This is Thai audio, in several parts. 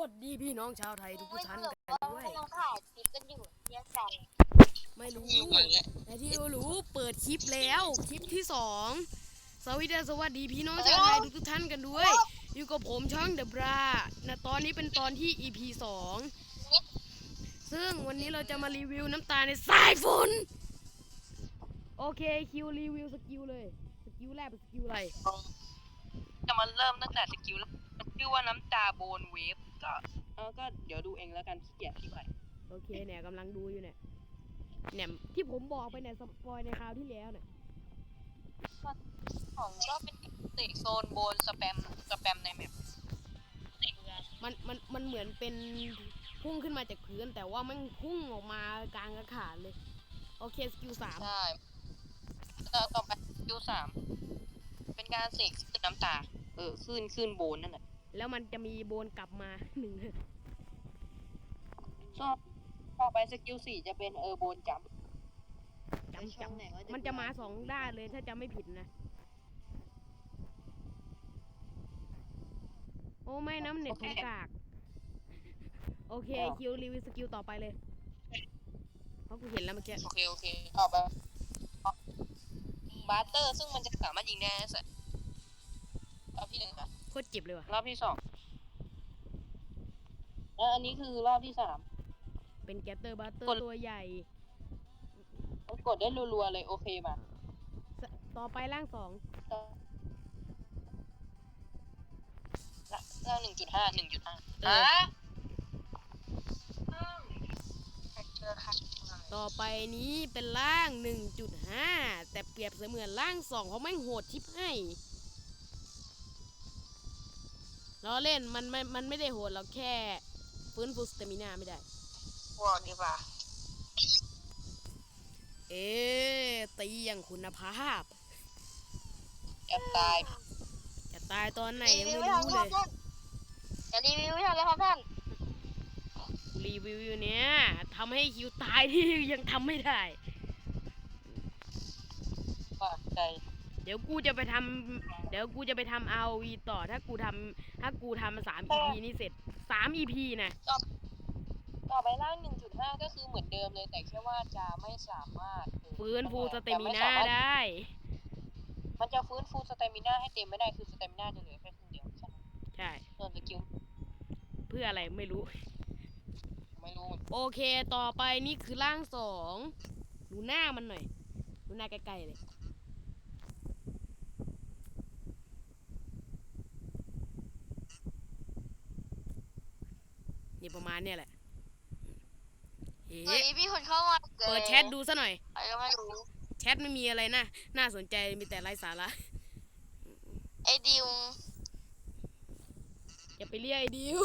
วัสดีพี่น้องชาวไทยทุกท่านกันด้วยกำลังถ่ายคลิปกันอยู่เนี่ยกันไม่รู้แต่ที่รู้เปิดคลิปแล้วคลิปที่สองสวัสดีสวัสดีพี่น้องชาวไทยทุกท่านกันด้วย อยู่กับผมช่องเดอะบรานะตอนนี้เป็นตอนที่ EP สองซึ่งวันนี้เราจะมารีวิวน้ำตาในสายฝนโอเคคิวรีวิวสกิลเลย สกิลแรกเป็นสกิลอะไรจะมาเริ่มตั้งแต่สกิลแรกมัน ชื่อว่าน้ำตาโบนเวฟก็เออก็เดี๋ยวดูเองแล้วกันขี้เกียจที่ไปโอเคเนี่ยกำลังดูอยู่เนี่ยเนี่ยที่ผมบอกไปเนี่ยสปอยในคราวที่แล้วเนี่ยของก็เป็นเตะโซนโบนสแปมสแปมในแมปมันมันมันเหมือนเป็นพุ่งขึ้นมาจากพื้นแต่ว่ามันพุ่งออกมากลางอากาศเลย โอเคสกิลสามใช่แล้วต่อไปสกิลสามเป็นการเสกขึ้นน้ำตา เออขึ้นขึ้นโบนนั่นแหละ แล้วมันจะมีโบนกลับมาหนึ่งชอบต่อไปสกิลสี่จะเป็นเออโบนจัมป์จำจำมันจะมาสองด้านเลยถ้าจำไม่ผิดนะ โอ้ไม่น้ำเน็ตผมกาก โอเคคิวรีวิวสกิลต่อไปเลยเพราะกูเห็นแล้วเมื่อกี้โอเคโอเคต่อไปบาร์เตอร์ซึ่งมันจะสามารถยิงได้นะสัตว์รอบที่หนึ่งนะโค ตรเจ็บเลยว่ะรอบที่สองแล้วอันนี้คือรอบที่สาม เป็นแกตเตอร์บัตเตอร์กดตัวใหญ่มันกดได้รัวๆเลยโอเคมาสต่อไปร่างสองละเรื่องหนึ่งจุดห้าหนึ่งจุดห้าเออเจอค่ะต่อไปนี้เป็นร่าง 1.5 แต่เปรียบเสมือนร่าง 2 เพราะแม่งโหดชิบให้ ล้อเล่นมันมันมันไม่ได้โหดเราแค่ฟื้นฟูสเตมินาไม่ได้บอกดีกว่าเอ๊ะตีอย่างคุณภาพ จะตายจะตายตอนไหนรียังวิไม่วไม่ทันรู้คเลรับยท่านอย่ารีวิวไม่ทันเลยครับท่านรีวิวอยู่เนี้ยทำให้คิวตายที่ยังทำไม่ได้ปากใจ เดี๋ยวกูจะไปทำเดี๋ยวกูจะไปทำ ROV ต่อถ้ากูทำถ้ากูทำสาม EP นี่เสร็จสาม EP นะต่อไปร่างหนึ่งจุดห้าก็คือเหมือนเดิมเลยแต่แค่ว่าจะไม่สามารถเออฟื้นฟูสเตมิจะนาไสรถได้ มันจะฟื้นฟูสเตมินาให้เต็มไม่ได้คือสเตมินาจะเหลือแค่ครึ่งเดียวใช่ไหมใช่ส่วนสกิลเพื่ออะไรไม่รู้ ไม่รู้เหมือนกันโอเคต่อไปนี่คือร่างสองดูหน้ามันหน่อยดูหน้าใกล้ๆเลย นี่ประมาณเนี่ยแหละเอ๊สวัสะดีพี่คนเข้ามาเปิดแชทดูซะหน่อยใครก็ไม่รู้ แชทไม่มีอะไรนะน่าสนใจมีแต่ไร้สาระไอ้ดิวอย่าไปเรียกไอ้ดิว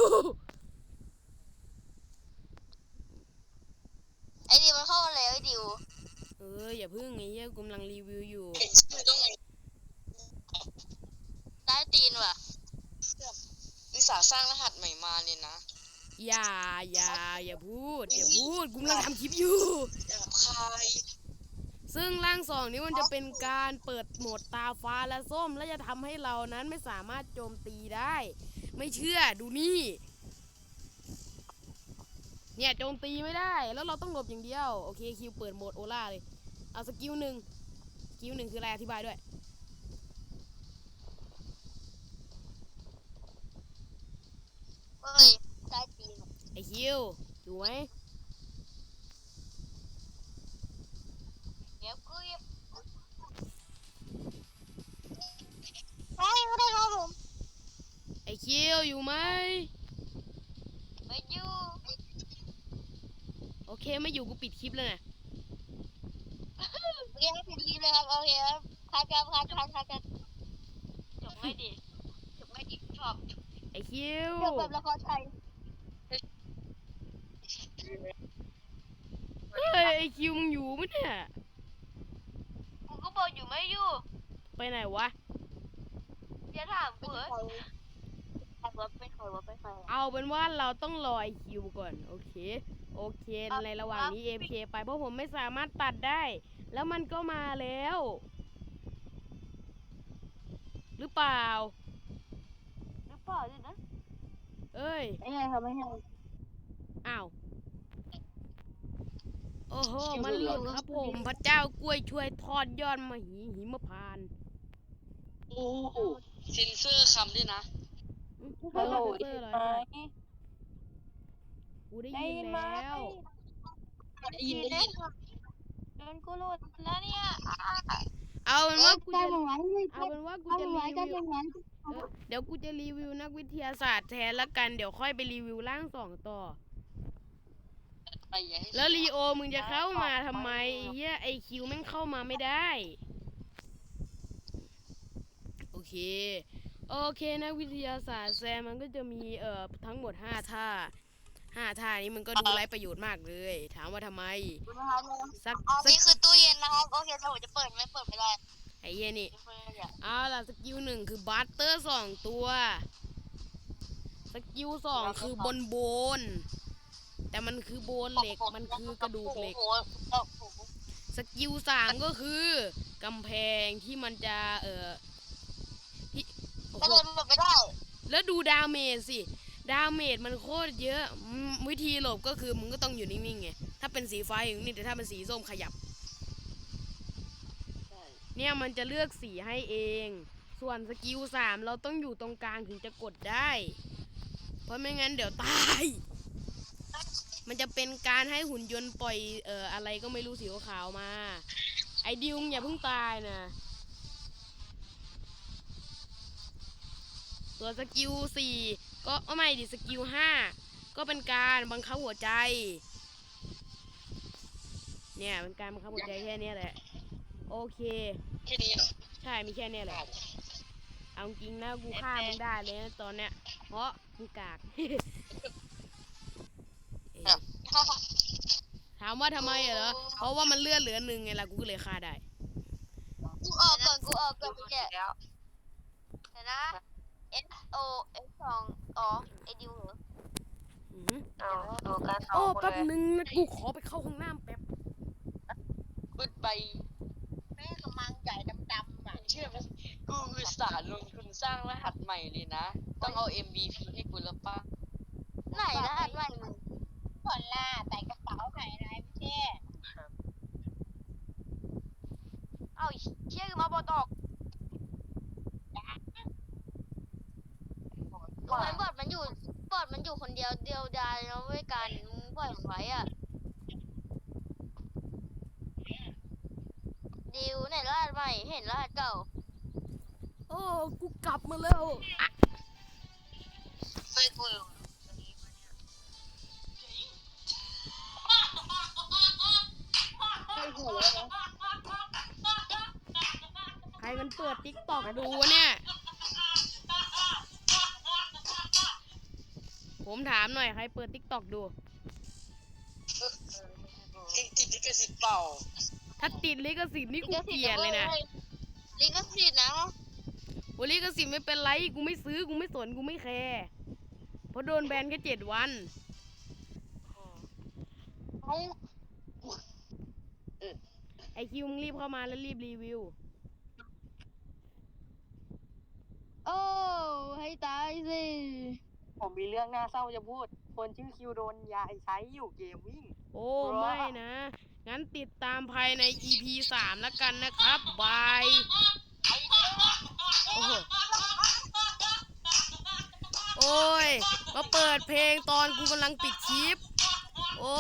ไอ้ดิวมันเข้ามาแล้วไอ้ดิวเอออย่าพึ่งไอ้เหี้ยกำลังรีวิวอยู่ได้ตีนว่ะวิสาสร้างรหัสใหม่มาเนี่ยนะ อย่าอย่าอย่าพูดอย่าพูดกูกำลังทำคลิปอยู่ หยาบคายซึ่งร่างสองนี้มันจะเป็นการเปิดโหมดตาฟ้าและส้ม และจะทำให้เรานั้นไม่สามารถโจมตีได้ ไม่เชื่อดูนี่ เนี่ยโจมตีไม่ได้ แล้วเราต้องหลบอย่างเดียว โอเคคิวเปิดโหมดโอล่าเลย เอาสกิลหนึ่งสกิลหนึ่งคืออะไรอธิบายด้วย เฮ้ยได้ตีนว่ะ ไอคิ วอยู่ไหมเดี๋ยวกูหยิบใช่ก็ได้ครับผมไอคิวอยู่ไหมไม่อยู่ โอเคไม่อยู่กูปิดคลิปแล้วนะเรียกให้ผิดทีเลยครับโอเคครับคัดครับคัดคัดคัดคัดจบไม่ดีจบไม่ดีชอบไอคิวจบแบบละครไทย เฮ้ยไอคิวมึงอยู่มั้ยเนี่ยกูก็บอกอยู่ไม่อยู่ ไปไหนวะ อย่าถามกูเอ้ยใครวะเป็นใครวะเป็นใครวะเอาเป็นว่าเราต้องรอไอคิวก่อน โอเค โอเคครับในระหว่างนี้ครับ AFK ไปเพราะผมไม่สามารถตัดได้ แล้วมันก็มาแล้ว หรือเปล่า หรือเปล่าเนี่ยนะ เอ้ยไม่ใช่ครับไม่ใช่อ้าว โอ้โห มันหลุดครับผม พระเจ้ากล้วยช่วยทอดยอดมหีหิมพานต์โอ้เซนเซอร์คำด้วยนะอืมฮัลโหลเออได้เออยินเลยไหมกูได้ยินแล้วได้ยินได้ยิน โดนกูหลุดแล้วเนี่ยเอาเป็นว่ากูได้จะเหมือนเอาเป็นว่ากูได้จะเหมืรีอนได้วิวเหมือนเออเดี๋ยวกูจะรีวิวนักวิทยาศาสตร์แทนละกันเดี๋ยวค่อยไปรีวิวร่างสองต่อไปอย่าให้ แล้วลีโอมึงจะเข้ามาทำไมไอ้เหี้ยไอคิวแม่งเข้ามาไม่ได้ โอเค โอเคนักวิทยาศาสตร์แซมมันก็จะมีเอ่อทั้งหมดห้าท่าห้าท่านี้มันก็ดูไร้ประโยชน์มากเลย ถามว่าทำไมสักอ๋อสักนี่คือตู้เย็นนะครับโอเคถ้าผมจะเปิดไม่เปิดไม่ได้ไอ้เหี้ยนี่เปิดไม่ได้เอาล่ะสกิลหนึ่งคือบัตเตอร์สองตัว สกิลสองคือบนโบน แต่มันคือโบนเหล็กมันคือกระดูกเหล็ก สกิลสามก็คือกำแพงที่มันจะเออที่โอ้ก็โหดหลบไม่ได้แล้วดูดาเมจสิ ดาเมจมันโคตรเยอะอืมวิธีหลบก็คือมึงก็ต้องอยู่นิ่งๆไงถ้าเป็นสีฟ้าอยู่นี่งแต่ถ้าเป็นสีส้มขยับ เนี่ยมันจะเลือกสีให้เอง ส่วนสกิลสามเราต้องอยู่ตรงกลางถึงจะกดได้ เพราะไม่งั้นเดี๋ยวตาย จะเป็นการให้หุ่นยนต์ปล่อยเอ่ออะไรก็ไม่รู้สีขาวๆมา ไอ้ดิวมึงอย่าเพิ่งตายนะ ตัวสกิลสี่ก็เอาไม่ดิสกิลห้าก็เป็นการบังคับหัวใจ เนี่ยเป็นการบังคับหัวใจแค่เนี้ยแหละ โอเค แค่นี้เหรอใช่มีแค่เนี้ยแหละ เอาจริงนะกูฆ่ามึงได้เลยนะตอนเนี้ย เพราะมึงกาก เอ๊ะ ถามว่าทำไมอะเหรอ เพราะว่ามันเลือดเหลือหนึ่งไงล่ะกูก็เลยฆ่าได้ กูออกก่อนกูออกก่อนแกะแล้วเดี๋ยวนะ S O S สองอ๋อไอดิวเหรออือหือเอาดูกันสอโอ้งคนแป๊บเลยนึงนะกูขอไปเข้าห้องน้ำแป๊บ บึดไปแม่กำลังใหญ่ดำๆอะเชื่อไหมกูอุตส่าห์ลงทุนสร้างรหัสใหม่เลยนะ ต้องเอา MVP ให้กูแล้วป่ะไหนรหัสใหม่มึงก่อนล่ะใส่กระเป๋าไหนนา ยพี่เช่เอ้าเชี่ยมาบอตอกทำไมบอดมันอยู่บอดมันอยู่คนเดียวเดียวดายแล้วไม่การมึงปล่อยมันไว้อะดิวไหนรหัสใหม่เห็นรหัสเก่า โอ้ กูกลับมาแล้วอะไปกู อยู่ใช่หูแล้วนะใครมันเปิดติ๊กตอกดูวะเนี่ย ผมถามหน่อยใครเปิดติ๊กตอกดู เองติดลิขสิทธิ์เปล่าถ้าติดลิขสิทธิ์นี่กูเกลียดเลยนะลิขสิทธิ์นะโอ้ลิขสิทธิ์ไม่เป็นไรกูไม่ซื้อกูไม่สนกูไม่แคร์เพราะโดนแบนแค่เจ็ดวันเอา ไอคิวมึงรีบเข้ามาแล้วรีบรีวิว โอ้ให้ตายสิ ผมมีเรื่องน่าเศร้าจะพูด คนชื่อคิวโดนยายใช้อยู่เกมวิ่ง โอ้ไม่นะ งั้นติดตามภายใน EP สามแล้วกันนะครับ บาย โอ้โหโอ้ย มาเปิดเพลงตอนกูกำลังปิดคลิป โอ้